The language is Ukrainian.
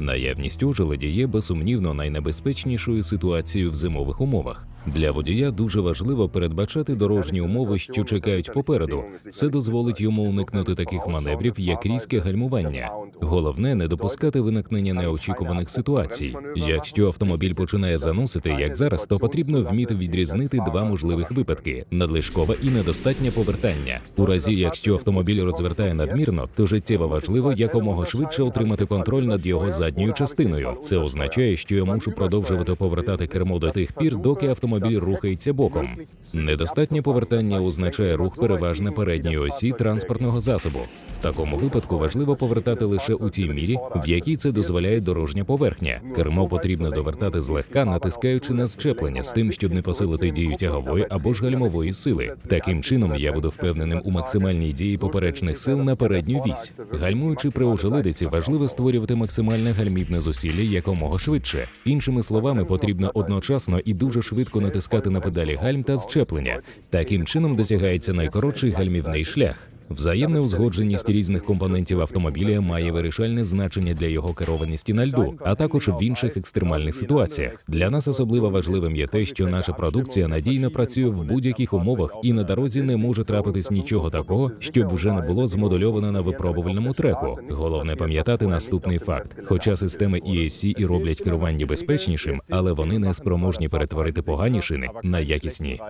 Наявність ожеледі є безсумнівно найнебезпечнішою ситуацією в зимових умовах. Для водія дуже важливо передбачати дорожні умови, що чекають попереду. Це дозволить йому уникнути таких маневрів, як різке гальмування. Головне не допускати виникнення неочікуваних ситуацій. Якщо автомобіль починає заносити, як зараз, то потрібно вміти відрізнити два можливих випадки: надлишкове і недостатнє повертання. У разі, якщо автомобіль розвертає надмірно, то життєво важливо якомога швидше отримати контроль над його задньою частиною. Це означає, що я мушу продовжувати повертати кермо до тих пір, доки автомобіль рухається боком. Недостатнє повертання означає рух переважно передньої осі транспортного засобу. В такому випадку важливо повертати лише у тій мірі, в якій це дозволяє дорожня поверхня. Кермо потрібно довертати злегка, натискаючи на зчеплення з тим, щоб не посилити дію тягової або ж гальмової сили. Таким чином я буду впевненим у максимальній дії поперечних сил на передню вісь. Гальмуючи при ожеледиці, важливо створювати максимальне гальмівне зусилля якомога швидше. Іншими словами, потрібно одночасно і дуже швидко натискати на педалі гальм та зчеплення. Таким чином досягається найкоротший гальмівний шлях. Взаємна узгодженість різних компонентів автомобіля має вирішальне значення для його керованості на льду, а також в інших екстремальних ситуаціях. Для нас особливо важливим є те, що наша продукція надійно працює в будь-яких умовах, і на дорозі не може трапитись нічого такого, щоб вже не було змодульовано на випробувальному треку. Головне пам'ятати наступний факт: хоча системи ESC і роблять керування безпечнішим, але вони не спроможні перетворити погані шини на якісні.